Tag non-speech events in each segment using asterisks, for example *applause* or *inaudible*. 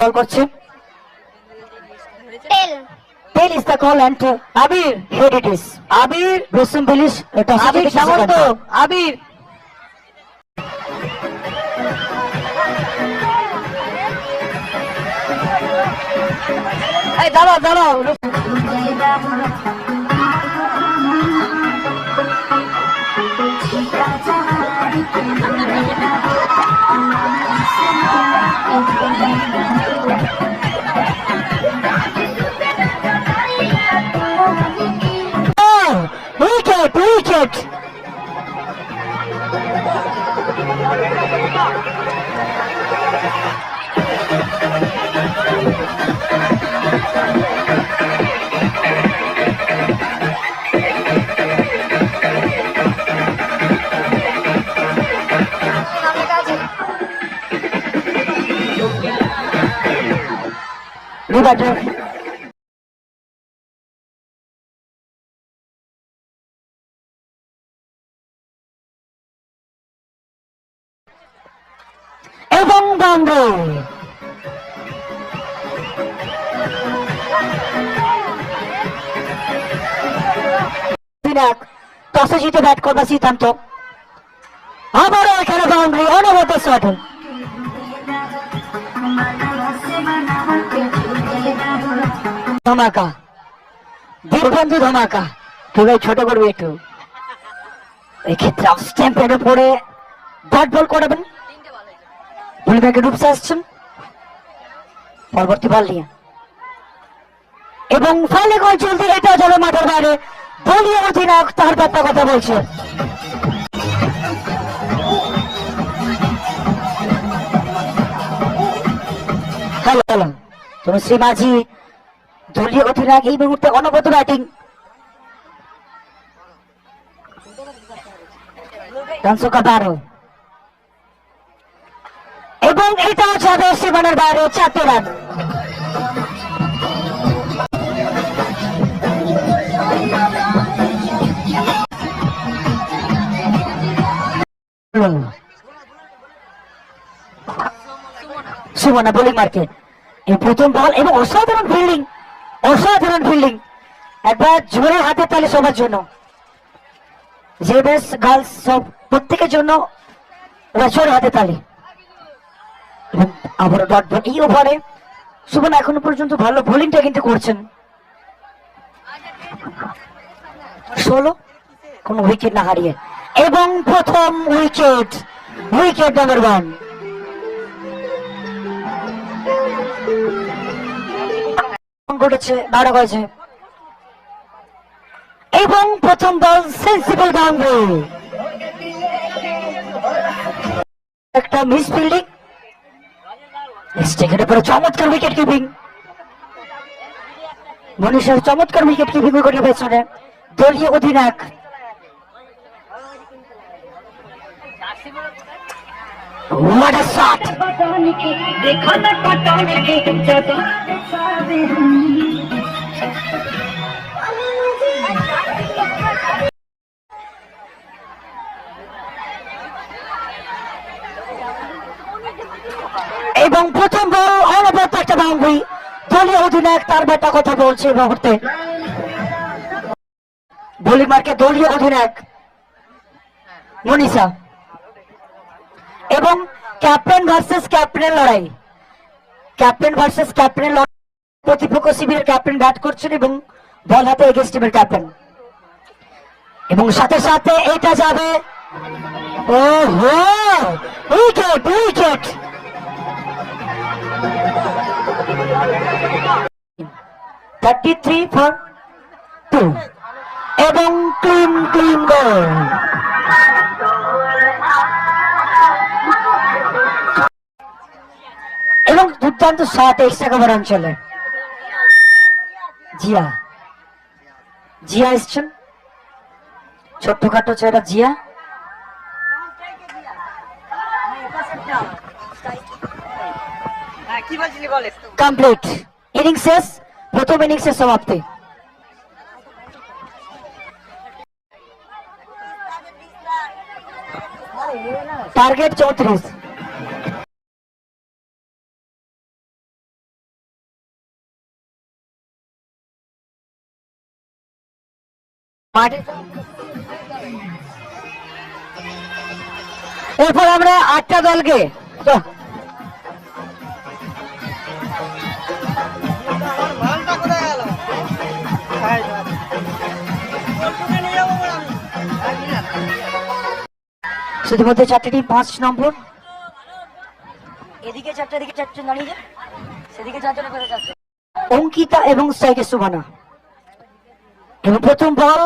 Call করছে tell Tell is the call and uh, Abir, here it is. Abir, Rusum Bilish, Abir Samanta, Abir এই দাঁড়াও দাঁড়াও wicket wicket রিবাটার এবং boundary Vinayak টসে জিতে ব্যাট করবার সিদ্ধান্ত। আবারও এখানে বাউন্ডারি অনবত শট। ধমাকা দীপবন্ধু ধমাকা তুই ভাই ছোট করবি একটু। এক্ষেত্রে অফ স্ট্যাম্পের উপরে ব্যাট বল করাবেন। ডুবসে আসছেন। পরবর্তী বল নিয়ে। এবং চলতে এটা মাঠের বাইরে। অধিনায়ক তার কথা বলছে। হ্যালো তুমি শ্রী দলীয় অধিনায়ক এই মুহূর্তে অনবদ্য ব্যাটিং এবং এটাও যাবে সীমানার বাইরে চারটে রান সুমনা বোলিং মার্কে এই প্রথম বল এবং অসাধারণ ফিল্ডিং অসাধারণ ফিল্ডিং একবার জোরে হাতে তালে সবার জন্য। যে বেশ গার্লস সব প্রত্যেকের জন্য এবার জোরে হাতে তালি। এবং আবারও ডট বল এই ওভারে সুমন এখনও পর্যন্ত ভালো বোলিংটা কিন্তু করছেন। ষোলো, কোন উইকেট না হারিয়ে। এবং প্রথম উইকেট উইকেট নাম্বার ওয়ান ঘটেছে, বারো গেছে এবং প্রথম বল সেন্সিবল বাউন্ডারি একটা মিস ফিল্ডিং। স্টেকের উপরে চমৎকার উইকেট কিপিং মনীষের চমৎকার উইকেট কিপিং উইকেটের পেছনে। দলীয় অধিনায়ক। What a shot! এবং প্রথম অনবরত একটা বাউন্ডারি। দলীয় অধিনায়ক তার বেটা কথা বলছে এই মুহূর্তে। বলিমারকে মার্কে দলীয় অধিনায়ক মনীষা। এবং ক্যাপ্টেন ভার্সেস ক্যাপ্টেনের লড়াই। ক্যাপ্টেন ভার্সেস ক্যাপ্টেন লড়াই। প্রতিপক্ষ শিবিরের ক্যাপ্টেন ব্যাট করছেন এবং বল হাতে এগেস্ট টিমের ক্যাপ্টেন এবং সাথে সাথে এটা যাবে। ও হো wicket wicket! Thirty three for two এবং ক্লিন ক্লিন গোল এবং দুর্দান্ত সাত এক্সট্রা কভার অঞ্চলে। জিয়া। জিয়া এসছেন? ছোট্টখাটো ছেলেটা জিয়া? কমপ্লিট ইনিংস শেষ প্রথম ইনিংসের সমাপ্তি। টার্গেট চৌত্রিশ। এরপর আমরা আটটা দলকে শুধুমাত্র চারটে টিম পাঁচ নম্বর। এদিকে চারটে এদিকে চারটে দাঁড়িয়ে যা। সেদিকে চারটে অঙ্কিতা এবং স্ট্রাইকে সুবানা প্রথম বল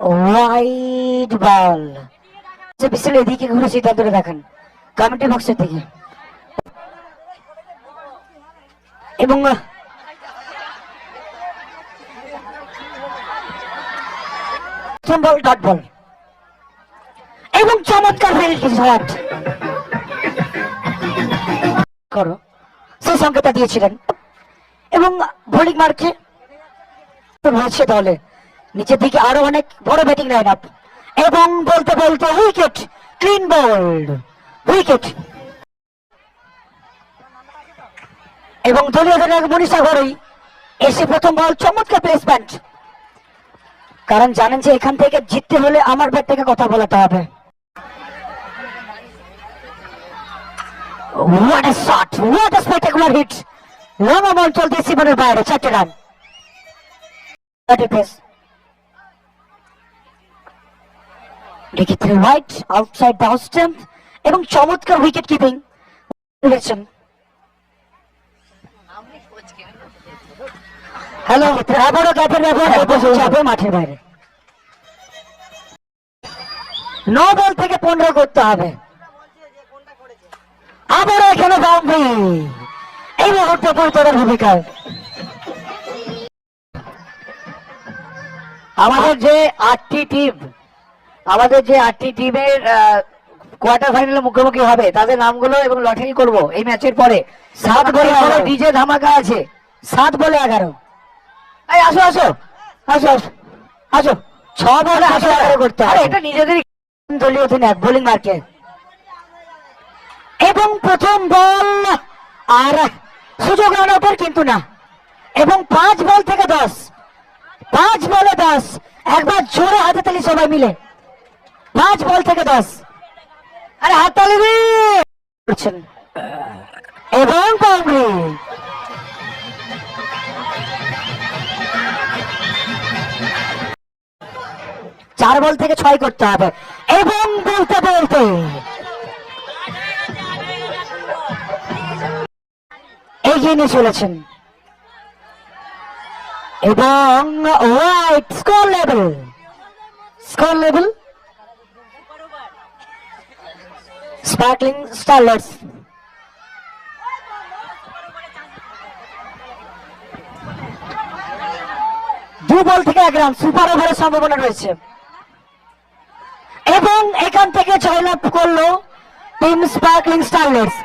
ওয়াইড বল বিশাল এদিকে ঘুরে সিদ্ধান্তটা দেখেন কমিটি বক্সের দিকে। এবং প্রথম বল ডট বল এবং চমৎকার পেনাল্টি শট করো। সেই সংকেতটা দিয়েছিলেন। এবং বোলিং মার্কে হয়েছে দলে। নিচের দিকে আরও অনেক বড় ব্যাটিং লাইন আপ এবং বলতে বলতে উইকেট ক্লিন বোল্ড উইকেট এবং দলীয় অধিনায়ক মনীষা ঘরই এসে প্রথম বল চমৎকার প্লেসমেন্ট কারণ জানেন যে এখান থেকে জিততে হলে আমার ব্যাট থেকে কথা বলাতে হবে। What a shot! What a spectacular hit! Long ball চলতে সীমানের বাইরে, চারটে রান এক্ষেত্রে হোয়াইট আউটসাইড দ্য স্ট্যাম্প এবং চমৎকার উইকেট কিপিং করেছেন। হ্যালো আবারও গ্যাপের যাবে *laughs* মাঠের বাইরে। ন বল থেকে পনেরো করতে হবে। আবারও এখানে বাউন্ডারি এই মুহূর্তে পরিতরের ভূমিকায় আমাদের যে আটটি টিম আমাদের যে আটটি টিমের কোয়ার্টার ফাইনালে মুখোমুখি হবে তাদের নামগুলো এবং লটারি করব এই ম্যাচের পরে। সাত বলে এগারো। ডিজে ধামাকা আছে। সাত বলে এগারো। এই আসো আসো। আসো আসো। আসো। ছ বলে আসো এগারো করতে আরে হবে। এটা নিজেদেরই দলীয় অধিনায়ক বোলিং মার্কে এবং প্রথম বল আর সুযোগ রান আউটের কিন্তু না। এবং পাঁচ বল থেকে দশ। পাঁচ বলে দশ। একবার জোরে হাতে তালি সবাই মিলে। পাঁচ বল থেকে দশ। আরে হাততালি করছেন। এবং বাউন্ডারি চার বল থেকে ছয় করতে হবে। এবং বলতে বলতে। এগিয়ে নিয়ে চলেছেন। এবং white score level score level sparkling starlights দু বল থেকে এক রান, সুপার ওভারের সম্ভাবনা রয়েছে। এবং এখান থেকে জয়লাভ করল টিম স্পার্কলিং স্টারলেটস